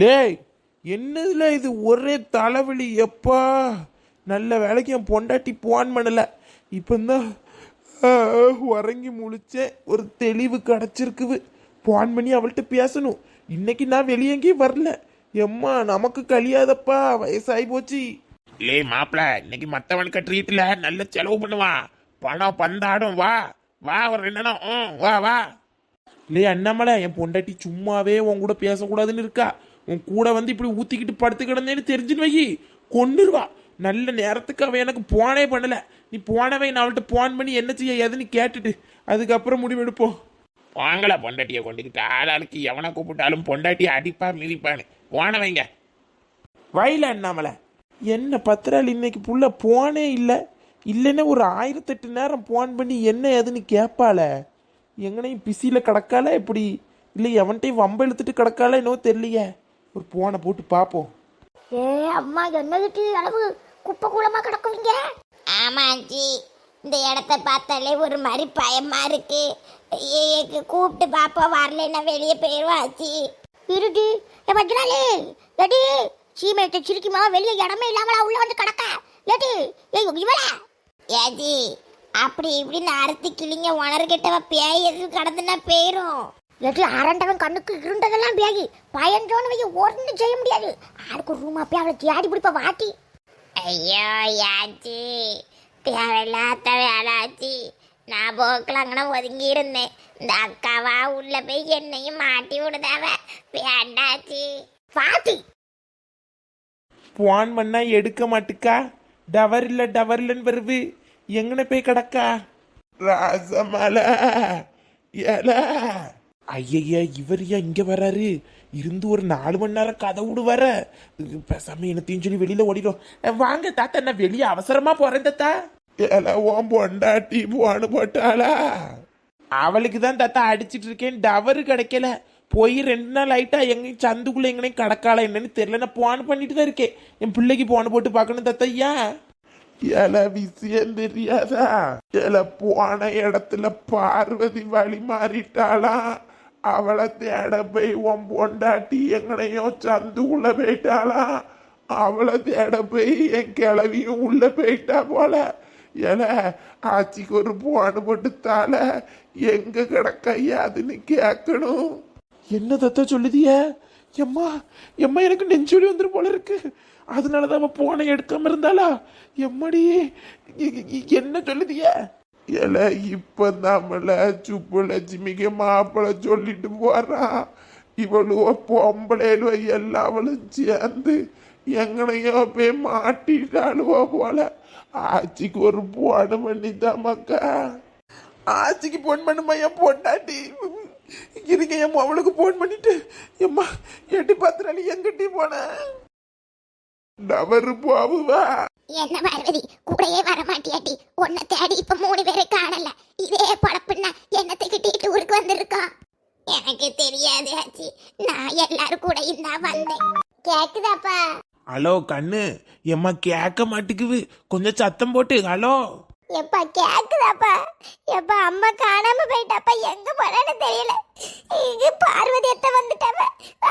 லேய் என்னதுல இது ஒரே தலைவலி? எப்பா நல்ல வேலைக்கு என் பொண்டாட்டி போன் பண்ணல. இப்போ தான் உறங்கி முழிச்சேன். ஒரு தெளிவு கிடச்சிருக்குது. போன் பண்ணி அவள்கிட்ட பேசணும். இன்னைக்கு நான் வெளியே எங்கேயும் வரல. எம்மா நமக்கு கழியாதப்பா வயசாகி போச்சு. லே மாப்பிள இன்னைக்கு மத்தவனுக்கு ட்ரீட்ல நல்ல செலவு பண்ணுவான். பணம் பந்தாடும் வா. வா ஒரு ரெண்டு வா வா. லே அண்ணாமலை என் பொண்டாட்டி சும்மாவே உன் கூட பேசக்கூடாதுன்னு இருக்கா? உன் கூட வந்து இப்படி ஊத்திக்கிட்டு படுத்து கிடந்தேன்னு தெரிஞ்சுன்னு வை கொண்டுருவா நல்ல நேரத்துக்கு அவன் எனக்கு போனே பண்ணல. நீ போனவே நான் அவள்கிட்ட போன் பண்ணி என்ன செய்ய எதுன்னு கேட்டுட்டு அதுக்கப்புறம் முடிவெடுப்போம் வாங்கல பொண்டாட்டியை கொண்டுக்கிட்டு. ஆளாளுக்கு எவனை கூப்பிட்டாலும் பொண்டாட்டியை அடிப்பா மிதிப்பான்னு. போனவைங்க வயல அண்ணாமலை. என்ன பத்திராளி இன்னைக்கு புள்ள போனே இல்லை. இல்லைன்னா ஒரு ஆயிரத்தெட்டு நேரம் போன் பண்ணி என்ன ஏதுன்னு கேட்பாள எங்கனையும் பிஸியில் கிடக்கால எப்படி இல்லை எவன்ட்டையும் வம்ப இழுத்துட்டு கிடக்கால என்னவோ தெரியலையே. ஒரு போனை போட்டு பார்ப்போம் ஏ அம்மா என்னதுட்டு அளவு குப்பை கூலமா கிடக்குவீங்க? ஆமா ஆச்சி இந்த இடத்த பார்த்தாலே ஒரு மாதிரி பயமா இருக்கு. ஏ, ஏ, கூப்பிட்டு பாப்பா வரலைன்னா வெளியே போயிடுவா ஆச்சி இருடி ஏ பஜ்ராலே ஏடி சீமையத்தை சிரிக்குமா வெளியே இடமே இல்லாமலா உள்ள வந்து கிடக்க. ஏடி ஏய் இவள. ஏஜி அப்படி இப்படின்னு அறுத்து கிளிங்க உணர்கிட்டவ பேய் எதுவும் கடந்துனா போயிரும். ஏடி அரண்டவன் கண்ணுக்கு இருண்டதெல்லாம் பேகி பயந்தோன்னு வைக்க ஒன்றும் செய்ய முடியாது. ஆளுக்கு ஒரு ரூமா போய் அவளை தேடி பிடிப்ப வாட்டி. ஐயோ யாச்சி. தேவையில்லாத வேலாச்சி நான் போக்கில் அங்கே ஒதுங்கி இருந்தேன். இந்த அக்காவா உள்ள போய் என்னையும் மாட்டி விடுதாவ. வேண்டாச்சி வாட்டி. போன் பண்ணா எடுக்க மாட்டுக்கா? டவர் இல்ல டவர் இல்லைன்னு வருது. எங்கன போய் கிடக்கா? ராசமல ஏல. ஐயய்யா இவர் ஏன் இங்க வராரு? இருந்து ஒரு நாலு மணி நேரம் கதை விடுவார பேசாம என்னத்தையும் சொல்லி வெளியில ஓடிடும். வாங்க தாத்தா நான் வெளியே அவசரமா போறேன் தாத்தா. ஏல ஓம் பொண்டாட்டி போன போட்டாளா? அவளுக்கு தான் தாத்தா அடிச்சிட்டு இருக்கேன். டவரு கிடைக்கல. போய் ரெண்டு நாள் ஆயிட்டா எங்கேயும் சந்துக்குள்ள எங்கனையும் கடக்கால என்னன்னு தெரியல. நான் போன் பண்ணிட்டு தான் இருக்கேன். என் பிள்ளைக்கு போன போட்டு பார்க்கணும் தாத்தா ஐயா. ஏல விஷயம் தெரியாதா? ஏல போன இடத்துல பார்வதி வழி மாறிட்டாளாம் அவளை தேட போய் உன் பொண்டாட்டி எங்கனையும் உள்ள போயிட்டாளா? அவளை தேட போய் என் கிளவியும் உள்ள போயிட்டா போல. ஏல ஆச்சிக்கு ஒரு போன போட்டு எங்க கிடக்கையா அதுன்னு கேட்கணும் என்ன தத்த சொல்லுதிய? எம்மா எம்மா எனக்கு நெஞ்சொலி வந்துரு போல இருக்கு. அதனாலதான் அவ போனை எடுக்காம இருந்தாளா? எம்மடி என்ன சொல்லுதிய? ஏல இப்போ நம்மள சுப்பு லட்சுமிக்கு மாப்பிள்ளை சொல்லிட்டு போகிறா இவளுவோ பொம்பளையிலோ எல்லாவளும் சேர்ந்து எங்கனையோ போய் மாட்டிட்டாளுவோ போல. ஆச்சிக்கு ஒரு போன பண்ணித்தான் மக்கா. ஆச்சிக்கு போன் பண்ணுமா என் பொண்டாட்டி? இருங்க என் அவளுக்கு போன் பண்ணிட்டு எம்மா எட்டி பத்திராளி எங்கிட்டி போன டவரு போவுவா என்ன பார்வதி? கூடயே வர மாட்டியாட்டி உன்னை தேடி இப்ப மூணு பேரை காணல. இதே பழப்புன்னா என்னத்தை கிட்டிட்டு ஊருக்கு வந்திருக்கோம் எனக்கு தெரியாது ஆச்சி. நான் எல்லாரும் கூடயும் தான் வந்தேன். கேக்குதாப்பா? ஹலோ கண்ணு. எம்மா கேட்க மாட்டேங்குது கொஞ்சம் சத்தம் போட்டு ஹலோ. எப்பா கேக்குதாப்பா? எப்பா அம்மா காணாம போயிட்டாப்பா. எங்க போனான்னு தெரியல. இங்க பார்வதி எத்த வந்துட்டாவ.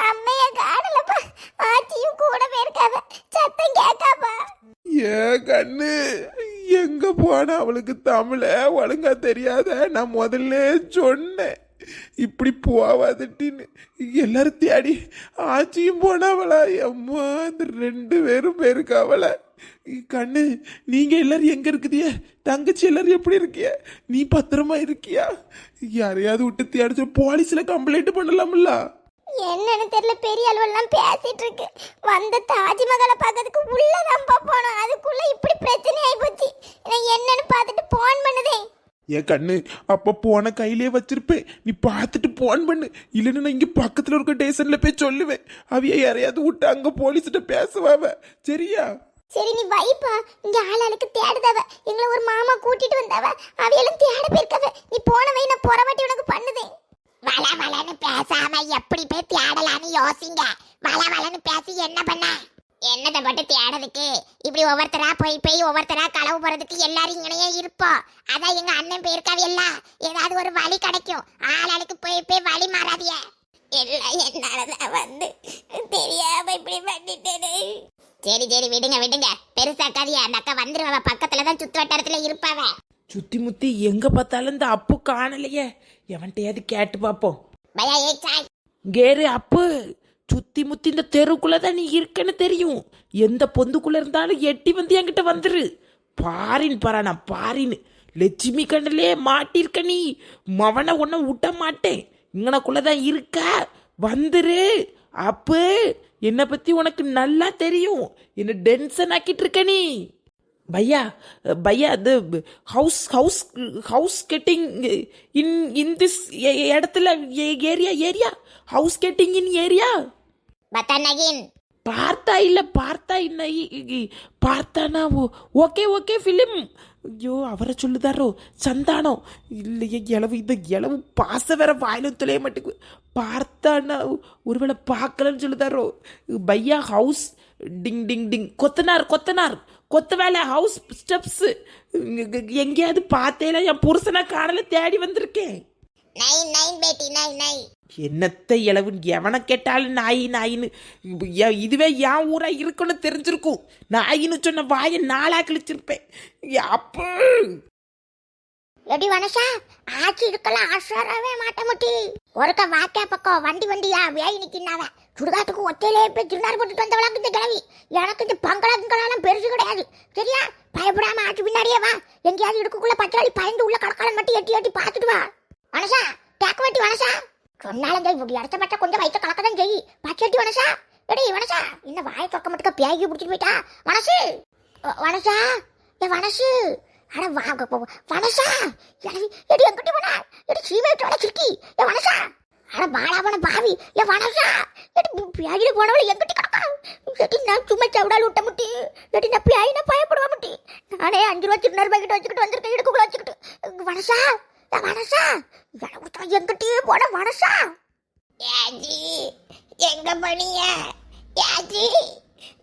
அம்மைய காணலப்பா. ஆச்சியும் கூட போயிருக்காவ கேட்காப்பா ஏ கண்ணு? எங்க போன அவளுக்கு தமிழ ஒழுங்கா தெரியாத? நான் முதல்ல சொன்னேன். இப்படி போவாதட்டின்னு. எல்லாரும் தேடி ஆச்சியும் போனவளா? அம்மா அந்த ரெண்டு பேரும் பேருக்கு அவளை. கண்ணு நீங்க எல்லாரும் எங்க இருக்குதிய? தங்கச்சி எல்லாரும் எப்படி இருக்கிய? நீ பத்திரமா இருக்கியா? யாரையாவது விட்டு தேடி போலீஸ்ல கம்ப்ளைண்ட் பண்ணலாம்ல என்னன்னு தெரியல பெரிய அளவெல்லாம் பேசிட்டு இருக்கு. வந்த தாஜ்மஹாலை பார்க்கறதுக்கு உள்ளதான் போனோம். அதுக்குள்ள இப்படி பிரச்சனை ஆயிப்போச்சு. நான் என்னன்னு பார்த்துட்டு போன் பண்ணுதே. என் கண்ணு அப்ப போன கையிலே வச்சிருப்பேன். நீ பார்த்துட்டு போன் பண்ணு. இல்லைன்னா நான் இங்க பக்கத்துல இருக்க ஸ்டேஷன்ல போய் சொல்லுவேன். அவைய யாரையாவது விட்டு அங்க போலீஸ்கிட்ட பேசுவாவ. சரியா? சரி நீ வைப்பா. இங்க ஆளாளுக்கு தேடுதவ. எங்களை ஒரு மாமா கூட்டிட்டு வந்தவ. அவையெல்லாம் தேட போயிருக்கவ. நீ போன வை நான் போற வாட்டி உனக்கு பண்ணுதேன் வள வளன்னு பேசாம எப்படி போய் தேடலான்னு யோசிங்க வள வளன்னு பேசி என்ன பண்ண என்னத்தை பட்டு தேடதுக்கு இப்படி ஒவ்வொருத்தரா போய் போய் ஒவ்வொருத்தரா களவு போறதுக்கு எல்லாரும் இங்கனையே இருப்போம் அதான் எங்க அண்ணன் போயிருக்காவ எல்லாம் ஏதாவது ஒரு வழி கிடைக்கும். ஆளாளுக்கு போய் போய் வழி மாறாதிய எல்லாம் என்னாலதான் வந்து தெரியாது சரி சரி விடுங்க விடுங்க. பெருசாக்காதியா. அந்த அக்கா வந்துருவா பக்கத்துல தான் சுத்து வட்டாரத்துல இருப்பாவ. சுத்தி முத்தி எங்க பார்த்தாலும் இந்த அப்பு காணலையே. எவன்கிட்டயாவது கேட்டு பார்ப்போம். பயா ஏ சாய். கேரு அப்பு. சுத்தி முத்தி இந்த தெருக்குள்ளே தான் நீ இருக்கன்னு தெரியும். எந்த பொந்துக்குள்ள இருந்தாலும் எட்டி வந்து என்கிட்ட வந்துரு. பாரின் பாரா நான் பாரின்னு. லட்சுமி கண்ணிலே மாட்டிருக்க நீ. மவனை ஒன்ன விட்ட மாட்டேன். இங்கனக்குள்ளே தான் இருக்க. வந்துரு. அப்பு. என்னை பத்தி உனக்கு நல்லா தெரியும். என்ன டென்ஷன் ஆக்கிட்டு இருக்க நீ. பையா பையா அது house house house getting in in this இடத்துல area area? House getting in area? பார்த்தா இல்ல பார்த்தா இன்ன பார்த்தானா? ஓகே ஓகே ஃபிலிம் ஐயோ அவரை சொல்லுதாரோ? சந்தானம் இல்லையே இளவு இந்த இளவு பாச வேற வாயிலும் துளைய மாட்டேங்கு பார்த்தானா? ஒருவேளை பார்க்கலன்னு சொல்லுதாரோ? பையா ஹவுஸ் டிங் டிங் டிங். கொத்தனார் கொத்தனார். கொத்த வேலை ஹவுஸ் ஸ்டெப்ஸு. எங்கேயாவது பார்த்தேல என் புருஷனை காணல தேடி வந்திருக்கேன். நைன் நைன் பேட்டி நைன் நைன். என்னத்தை இளவு எவனை கேட்டாலும் நாய் நாயின்னு. இதுவே என் ஊரா இருக்குன்னு தெரிஞ்சிருக்கும். நாயின்னு சொன்ன வாயை நாளா கிழிச்சிருப்பேன். அப்போ. எடி வனசா ஆச்சி இருக்கலாம் ஆசாரவே மாட்ட முட்டி. ஒருக்க வாக்கே பக்கம் வண்டி வண்டியா வேய் நிக்கினாவ சுடுகாட்டுக்கு ஒத்தையிலே போய் திருநாறு போட்டுட்டு வந்தவளாக்கு இந்த கிழவி. எனக்கு இந்த பங்களா பெருசு கிடையாது. சரியா? பயப்படாம ஆச்சு பின்னாடியே வா. எங்கேயாவது இடுக்குள்ள பச்சாளி பயந்து உள்ள கடக்காலம் மட்டும் எட்டி எட்டி பார்த்துட்டு வா. வனசா தேக்க வட்டி வனசா. சொன்னாலும் ஜெய் இப்படி அடுத்த மட்டும் கொஞ்சம் வயிற்று கலக்க தான் ஜெய் பச்சட்டி வனசா? எடி வனசா. இந்த வாயை தொக்க மட்டும் பேகி பிடிச்சிட்டு போயிட்டா? வனசு! வனசா? ஏ வனசு! அட வா வனசா! எடி எடி எங்கிட்ட போனா எடி சீமையோட சிக்கி. ஏ வனசா! அட பாலாவன பாவி. ஏ வனசா! எடி பியாகில போனவள எங்கிட்ட கிடக்கா? எடி நான் சும்மா சவுடால் விட்ட முட்டி. எடி நான் பியாயினா பயப்படுவா முட்டி. நானே அஞ்சு ரூபா சின்ன ரூபாய் கிட்ட வச்சுக்கிட்டு வந்திருக்கேன் இடுக்குள்ள வச்சுக்கிட்டு. வனசா! ஏ வனசா எங்கிட்டயே போன மனசா ஏஜி எங்க பணிய ஏஜி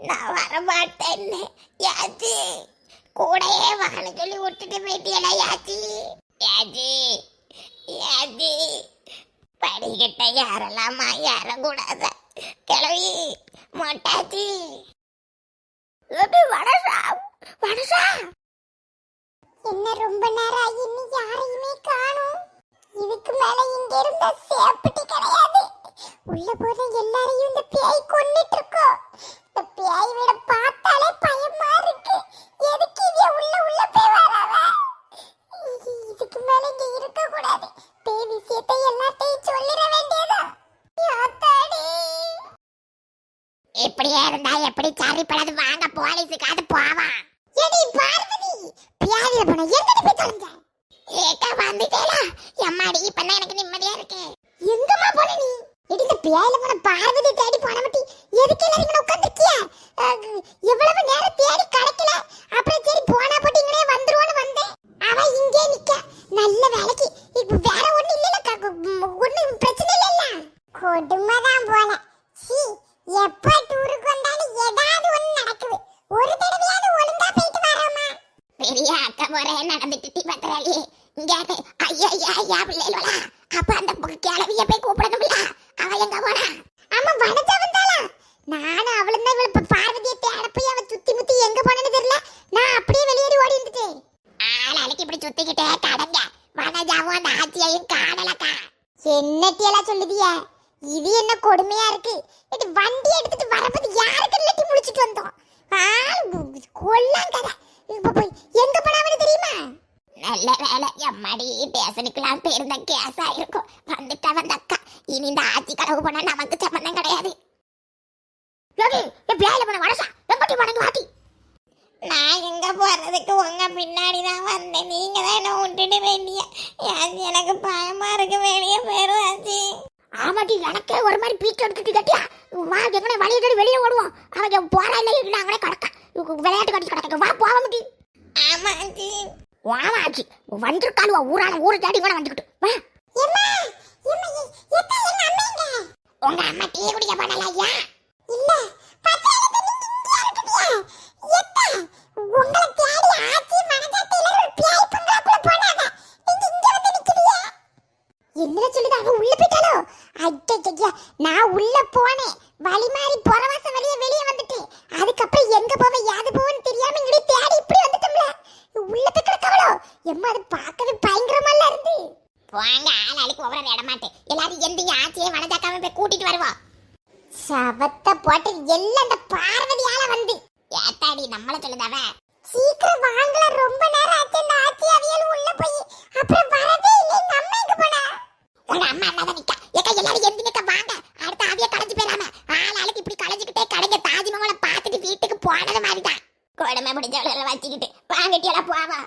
நான் வர மாட்டேன்னு யாஜி கூடயே வான்னு சொல்லி விட்டுட்டு போயிட்டியடா ஏஜி? ஏஜி ஏஜி படிக்கிட்ட ஏறலாமா? ஏறக்கூடாத. கிளவி மொட்டாச்சி. எடி வனசா வனசா என்ன ரொம்ப நேரம் ஆகி இன்னும் யாரையுமே இருந்தா சேஃப்டி கிடையாது. உள்ள போற எல்லாரையும் இந்த பேய் கொன்னிட்டு இருக்கோம் இந்த பேய் விட பார்த்தாலே பயமா இருக்கு. எதுக்கு இவ உள்ள உள்ள போய் வராவ? இதுக்கு மேல இங்க இருக்க கூடாது பேய் விஷயத்தை எல்லாத்தையும் சொல்லிட வேண்டியதா? இப்படியே இருந்தா எப்படி சரிப்படாது வாங்க போலீஸுக்காவது போவான் எடி பார்வதி பியாதில போன எங்கடி போய் தொலைஞ்ச? ஏக்கா வந்துட்டேலா எம்மாடி இப்பதான் எனக்கு நிம்மதியா இருக்கு. எங்கம்மா போன நீ? எடி இந்த பேயில போன பார்வதி தேடி போன மட்டி எதுக்கு எல்லாரும் இங்க உட்கார்ந்திருக்கியா? எவ்வளவு நேரம் தேடி கிடைக்கல அப்புறம் சரி போனா போட்டு இங்கனே வந்துருவோன்னு வந்தேன் அவ இங்கே நிக்க நல்ல வேலைக்கு இப்ப வேற ஒண்ணு இல்லல ஒண்ணு பிரச்சனை இல்லல்ல கொடுமைதான் போல சீ எப்ப டூருக்கு வந்தாலும் ஏதாவது ஒண்ணு நடக்குது ஒரு தடவையாவது ஒழுங்கா போயிட்டு வரோமா பெரிய அக்கா முறை நடந்துட்டு டீ பத்திராளி இங்க ஐயா ஐயா ஐயா பிள்ளைகளா அப்ப அந்த பொ- போய் கூப்பிடணும்ல. அவ எங்க போனா? ஆமா வனஜா வந்தாளா? நானும் அவளும் தான் இவளை பார்வதியை தேட போய் அவ சுத்தி முத்தி எங்க போனேன்னு தெரியல. நான் அப்படியே வெளியேறி ஓடி வந்துட்டேன். ஆளாளுக்கு இப்படி சுத்திக்கிட்டே கடங்க. வனஜாவும் அந்த ஆச்சியையும் காணலக்கா. என்னட்டியெல்லாம் சொல்லுதிய? இது என்ன கொடுமையா இருக்கு? இது வண்டி எடுத்துட்டு வரப்பது யாருக்கு இல்லாட்டி முடிச்சிட்டு வந்தோம்? ஆள் கொல்லாம் கதை. இப்ப போய் எங்க போனாவன்னு தெரியுமா? நல்ல வேலை எம்மாடி பேசனுக்கெல்லாம் பேருந்த கேஸா இருக்கும் வந்துட்டா வந்த அக்கா இனி இந்த ஆட்சி கனவு போனா நமக்கு சம்பந்தம் கிடையாது நான் எங்க போறதுக்கு உங்க பின்னாடி தான் வந்தேன் நீங்க தான் என்ன விட்டுட்டு வேண்டிய எனக்கு பயமா இருக்கு வெளியே போயிருவாச்சு ஆமாட்டி எனக்கே ஒரு மாதிரி பீச்சு எடுத்துட்டு கட்டியா வா எங்கனே வழியை தேடி வெளியே ஓடுவோம் அவன் போறா இல்லை அங்கனே கிடக்க விளையாட்டு கட்டி கிடக்க வா போக முடி ஆமாச்சி வாமாச்சு வந்திருக்காளுவா ஊரான ஊரை தேடி கூட வந்துக்கிட்டு வா. உங்க அம்மா டீ குடிக்க போனல ஐயா? இல்ல இங்க இங்க என்ன சொல்லுது? அவ உள்ள போயிட்டாலோ ஐயா நான் உள்ள போனேன் வழி மாறி புறவாச வழிய வெளியே வந்துட்டேன். அதுக்கு அதுக்கப்புறம் எங்க போவ யாது போவன்னு தெரியாம இங்கடி தேடி உள்ள போய் கிடக்கவளோ எம்மா அது பார்க்கவே பயங்கரமால இருந்து. வாங்க ஆள் அழுக்கு ஒவ்வொரு இடமாட்டு எல்லாரும் எந்திங்க ஆச்சியே வனஜாக்காம போய் கூட்டிட்டு வருவோம் சவத்தை போட்டு எல்லாம் அந்த பார்வதியால வந்து. ஏத்தாடி நம்மள சொல்லுதாவ. சீக்கிரம் வாங்கல ரொம்ப நேரம் ஆச்சு அந்த ஆச்சி அவியல் உள்ள போய். அப்புறம் வரவே இல்லை நம்ம அம்மா எங்க போனா? உங்க அம்மா அண்ணாதான் நிக்கா. ஏக்கா எல்லாரும் எந்திங்கக்கா போயிடாம பேட்டியெல்லாம் போவா